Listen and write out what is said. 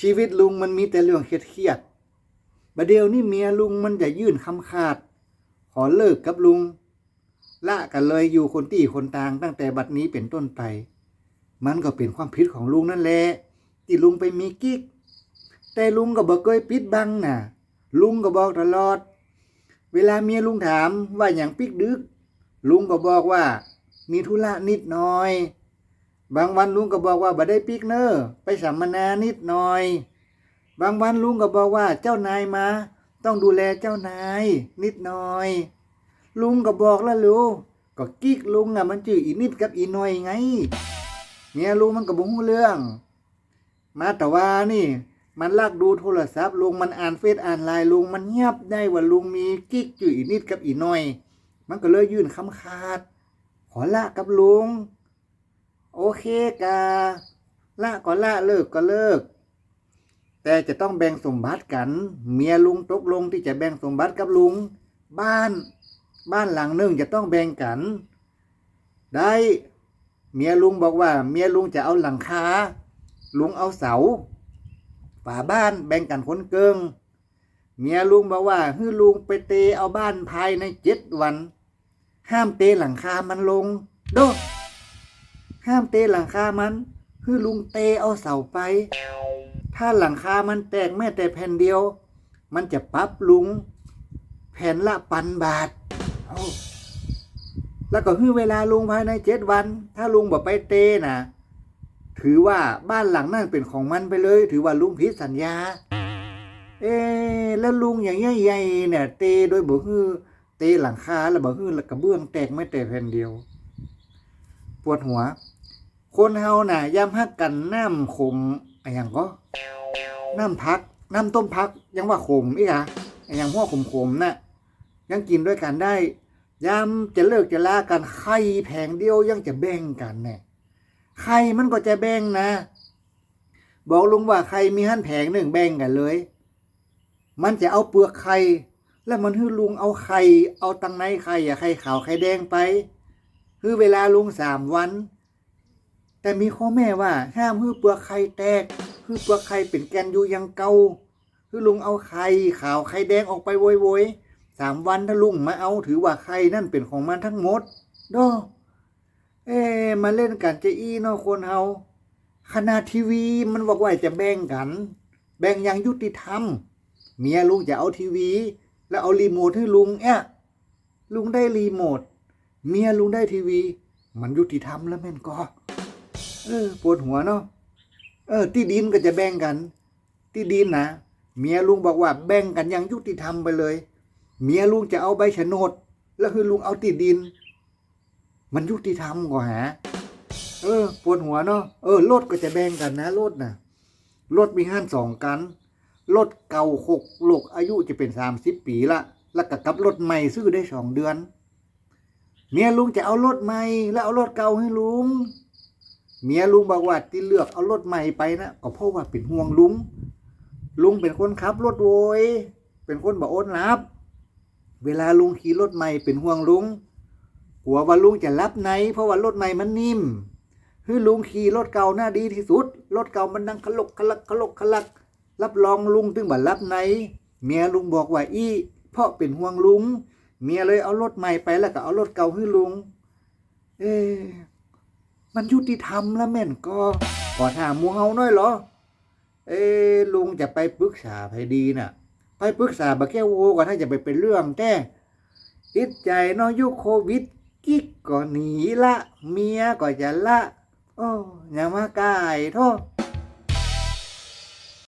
ชีวิตลุงมันมีแต่เรื่องเครียดๆบัดเดี๋ยวนี่เมียลุงมันจะยื่นคำขาด ขอเลิกกับลุง ละกันเลยอยู่คนตี้คนต่างตั้งแต่บัดนี้เป็นต้นไป มันก็เป็นความผิดของลุงนั่นแหละที่ลุงไปมีกิ๊ก แต่ลุงก็บอกเคยปิดบังน่ะ ลุงก็บอกตลอด เวลาเมียลุงถามว่าอย่างปิกดึก ลุงก็บอกว่า มีธุระนิดหน่อย บางวันลุงก็บอกว่าบ่ได้ปิกเนอร์ไปสัมมนานิดหน่อย บางวันลุงก็บอกว่าเจ้านายมา ต้องดูแลเจ้านายนิดหน่อย ลุงก็บอกแล้วลูกก็กิ๊กลุงอะมันจื่ออีนิดกับอีหน่อยไงเมียลุงมันก็บ่ฮู้เรื่อง มาแต่ว่านี่ มันลากดูโทรศัพท์ลุงมันอ่านเฟซอ่านไลน์ลุงมันเงียบได้ว่าลุงมีกิ๊กจื่ออีนิดกับอีหน่อย มันก็เลยยื่นคำขาด ขอละกับลุง โอเคกาละก็ละเลิกก็เลิก แต่จะต้องแบ่งสมบัติกัน เมียลุงตกลงที่จะแบ่งสมบัติกับลุง บ้าน บ้านหลังหนึ่งจะต้องแบ่งกัน ได้ เมียลุงบอกว่า เมียลุงจะเอาหลังคาลุงเอาเสาฝาบ้านแบ่งกันคนเกิงเมียลุงบอกว่าฮือลุงไปเตเอาบ้านภายในเจ็ดวัน ห้ามเตหลังคามันลง โด ห้ามเตหลังคามันฮือลุงเตเอาเสาไป ถ้าหลังคามันแตกแม้แต่แผ่นเดียว มันจะปรับลุง แผ่นละปันบาท แล้วก็ฮือเวลาลุงภายในเจ็ดวัน ถ้าลุงบอกไปเตนะถือว่าบ้านหลังนั่นเป็นของมันไปเลย ถือว่าลุงผิดสัญญา เอ๊ะแล้วลุงอย่างใหญ่ๆเนี่ย เตโดยบอกฮือเตหลังคาแล้วบอกฮือ กระเบื้องแตกไม่แต่แผ่นเดียว ปวดหัว คนเฮาน่ะยามฮักกันน้ำขมอะไรอย่างก็น้ำพัก น้ำต้มพัก ยังว่าขมอีกอะไอ้อย่างหัวขมขมๆน่ะยังกินด้วยกันได้ยามจะเลิกจะลากันไข่แผงเดียวยังจะแบ่งกันแน่ไข่มันก็จะแบ่งนะ บอกลุงว่าไข่มีหั่นแผงหนึ่งแบ่งกันเลย มันจะเอาเปลือกไข่แล้วมันฮือลุงเอาไข่เอาตังในไข่อะไข่ขาวไข่แดงไปฮือเวลาลุงสามวัน แต่มีข้อแม่ว่าห้ามฮือเปลือกไข่แตกฮือเปลือกไข่เป็นแกนอยู่ยังเก่าฮือลุงเอาไข่ขาวไข่แดงออกไปโวยโวยๆสามวันถ้าลุงมาเอาถือว่าไข่นั่นเป็นของมันทั้งหมดโดเอ๊มาเล่นกันจะอี้เนาะคนเฮาขนาดทีวีมันบอกว่าจะแบ่งกัน แบ่งอย่างยุติธรรม เมียลุงจะเอาทีวี แล้วเอารีโมทให้ลุงเอ๊ะลุงได้รีโมท เมียลุงได้ทีวี มันยุติธรรมแล้วแม่นก็ เออปวดหัวเนาะเออ ที่ดินก็จะแบ่งกัน ที่ดินนะเมียลุงบอกว่าแบ่งกันอย่างยุติธรรมไปเลย เมียลุงจะเอาใบโฉนด แล้วคือลุงเอาที่ดิน มันยุติธรรมกว่าหาเออปวดหัวเนาะเออรถก็จะแบ่งกันนะรถนะรถมีห้านสองกันรถเก่าหกโลกอายุจะเป็นสามสิบปีละแล้วก็กับรถใหม่ซื้อได้สองเดือน เมียลุงจะเอารถใหม่แล้วเอารถเก่าให้ลุง เมียลุงบอกว่าที่เลือกเอารถใหม่ไปนะก็เพราะว่าเป็นห่วงลุง ลุงเป็นคนขับรถโวยเป็นคนบอกโอนรับ เวลาลุงขี่รถใหม่เป็นห่วงลุงกลัวว่าลุงจะรับในเพราะว่ารถใหม่มันนิ่มคือลุงขี่รถเก่าหน้าดีที่สุด รถเก่ามันดังขลกขลักขลกขลัก รับรองลุงถึงบัรับในเมียลุงบอกว่าอี้ เพราะเป็นห่วงลุง เมียเลยเอารถใหม่ไปแล้วก็เอารถเก่าให้ลุง เอ๊ มันยุติธรรมแล้วแม่นก็ขอถามมูเฮาหน่อยเหรอ เอ้ลุงจะไปปรึกษาไผดีน่ะ ไปปรึกษาบะแก้วโวก่อนถ้าจะไปเป็นเรื่องแต่ติดใจเนาะยุคโควิด กิ๊กก็หนีละ เมียก็จะละ โอ้อย่ามากายโทษ